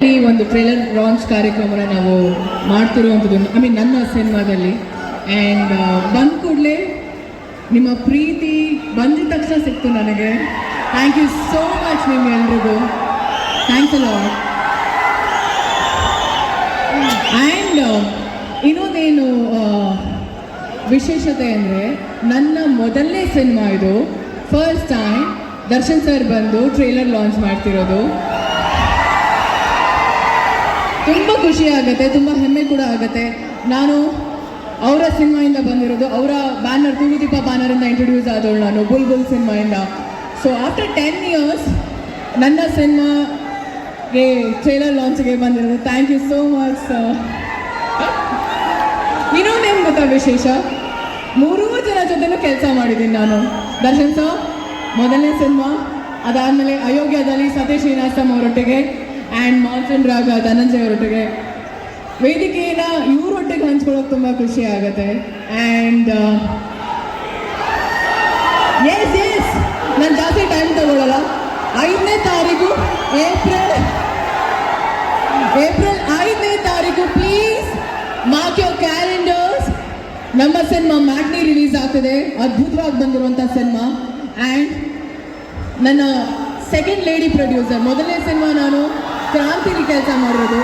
ಈ ಒಂದು trailer launch ಕಾರ್ಯಕ್ರಮನ ನಾವು ಮಾಡ್ತಿರುವಂಥದ್ದು ಐ ಮೀನ್ ನನ್ನ ಸಿನಿಮಾದಲ್ಲಿ ಆ್ಯಂಡ್ ಬಂದ ಕೂಡಲೇ ನಿಮ್ಮ ಪ್ರೀತಿ ಬಂದಿದ ತಕ್ಷಣ ಸಿಕ್ತು ನನಗೆ. ಥ್ಯಾಂಕ್ ಯು ಸೋ ಮಚ್ ನಿಮ್ಗೆಲ್ರಿಗೂ ಥ್ಯಾಂಕ್ಸ್ ಲಾಡ್ ಆ್ಯಂಡ್ ಇನ್ನೊಂದೇನು ಆ, ವಿಶೇಷತೆ ಅಂದರೆ ನನ್ನ ಮೊದಲನೇ ಸಿನಿಮಾ ಇದು. ಫಸ್ಟ್ ಟೈಮ್ ದರ್ಶನ್ ಸರ್ ಬಂದು ಟ್ರೇಲರ್ ಲಾಂಚ್ ಮಾಡ್ತಿರೋದು. ತುಂಬ ಖುಷಿ ಆಗುತ್ತೆ, ತುಂಬ ಹೆಮ್ಮೆ ಕೂಡ ಆಗುತ್ತೆ. ನಾನು ಅವರ ಸಿನಿಮಾಯಿಂದ ಬಂದಿರೋದು, ಅವರ ಬ್ಯಾನರ್ ತೂಗುದೀಪ ಬ್ಯಾನರಿಂದ ಇಂಟ್ರೊಡ್ಯೂಸ್ ಆದವಳು ನಾನು ಬುಲ್ ಬುಲ್ ಸಿನಿಮಾಯಿಂದ. ಸೊ ಆಫ್ಟರ್ ಟೆನ್ ಇಯರ್ಸ್ ನನ್ನ ಸಿನಿಮಾಗೆ ಟ್ರೇಲರ್ ಲಾಂಚ್ಗೆ ಬಂದಿರೋದು. ಥ್ಯಾಂಕ್ ಯು ಸೋ ಮಚ್ ಇನ್ನೊಂದೇನು ಗೊತ್ತಾ ವಿಶೇಷ? ಮೂರೂ ಜನ ಜೊತೆನೂ ಕೆಲಸ ಮಾಡಿದ್ದೀನಿ ನಾನು. ದರ್ಶನ್ ಸರ್ ಮೊದಲನೇ ಸಿನಿಮಾ, ಅದಾದಮೇಲೆ ಅಯೋಗ್ಯದಲ್ಲಿ ಸತೀಶ್ ಶ್ರೀನಿವಾಸಮ್ ಅವರೊಟ್ಟಿಗೆ. ಆ್ಯಂಡ್ ಮಾನ್ಸನ್ ರಾಗ ಧನಂಜಯ ಅವರೊಟ್ಟಿಗೆ ವೇದಿಕೆಯನ್ನು ಇವರೊಟ್ಟಿಗೆ ಹಂಚ್ಕೊಳ್ಳೋಕೆ ತುಂಬ ಖುಷಿ ಆಗುತ್ತೆ. ಆ್ಯಂಡ್ ಎಸ್ ಎಸ್ ನಾನು ಜಾಸ್ತಿ ಟೈಮ್ ತಗೊಳ್ಳಲ್ಲ ಐದನೇ ತಾರೀಕು ಏಪ್ರಿಲ್ ಏಪ್ರಿಲ್ ಐದನೇ ತಾರೀಕು ಪ್ಲೀಸ್ ಮಾರ್ಕ್ ಯೋರ್ ಕ್ಯಾಲೆಂಡರ್ಸ್ ನಮ್ಮ ಸಿನಿಮಾ ಮ್ಯಾಟ್ನಿ ರಿಲೀಸ್ ಆಗ್ತಿದೆ. ಅದ್ಭುತವಾಗಿ ಬಂದಿರುವಂಥ ಸಿನಿಮಾ ಆ್ಯಂಡ್ ನನ್ನ ಸೆಕೆಂಡ್ ಲೇಡಿ ಪ್ರೊಡ್ಯೂಸರ್ ಮೊದಲನೇ ಸಿನಿಮಾ ನಾನು. ಕ್ರಾಂತಿಲಿ ಕೆಲಸ ಮಾಡಿರೋದು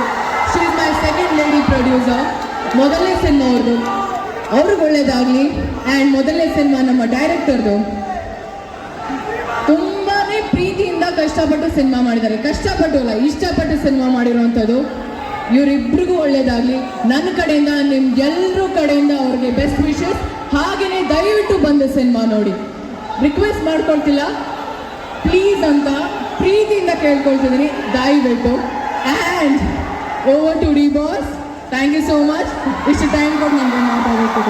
she is my second lady producer ಮೊದಲನೇ ಸಿನಿಮಾ ಅವ್ರದ್ದು ಅವ್ರಿಗೆ ಒಳ್ಳೇದಾಗಲಿ. ಆ್ಯಂಡ್ ಮೊದಲನೇ ಸಿನಿಮಾ ನಮ್ಮ ಡೈರೆಕ್ಟರ್ದು ತುಂಬಾ ಪ್ರೀತಿಯಿಂದ ಕಷ್ಟಪಟ್ಟು ಸಿನಿಮಾ ಮಾಡಿದ್ದಾರೆ. ಕಷ್ಟಪಟ್ಟು ಅಲ್ಲ ಇಷ್ಟಪಟ್ಟು ಸಿನಿಮಾ ಮಾಡಿರುವಂಥದ್ದು. ಇವರಿಬ್ರಿಗೂ ಒಳ್ಳೇದಾಗಲಿ. ನನ್ನ ಕಡೆಯಿಂದ ನಿಮ್ಗೆಲ್ಲರ ಕಡೆಯಿಂದ ಅವ್ರಿಗೆ ಬೆಸ್ಟ್ ವಿಶಸ್ ಹಾಗೆಯೇ ದಯವಿಟ್ಟು ಬಂದು ಸಿನಿಮಾ ನೋಡಿ. ರಿಕ್ವೆಸ್ಟ್ ಮಾಡ್ಕೊಳ್ತಿಲ್ಲ? ಪ್ಲೀಸ್ ಅಂತ ಪ್ರೀತಿಯಿಂದ ಕೇಳ್ಕೊಳ್ತಿದ್ದೀನಿ. ದಯವಿಟ್ಟು and over to D boss thank you so much ಇಷ್ಟು ಟೈಮ್ ಕೊಟ್ಟು ನನಗೆ ಮಾತಾಡಬೇಕು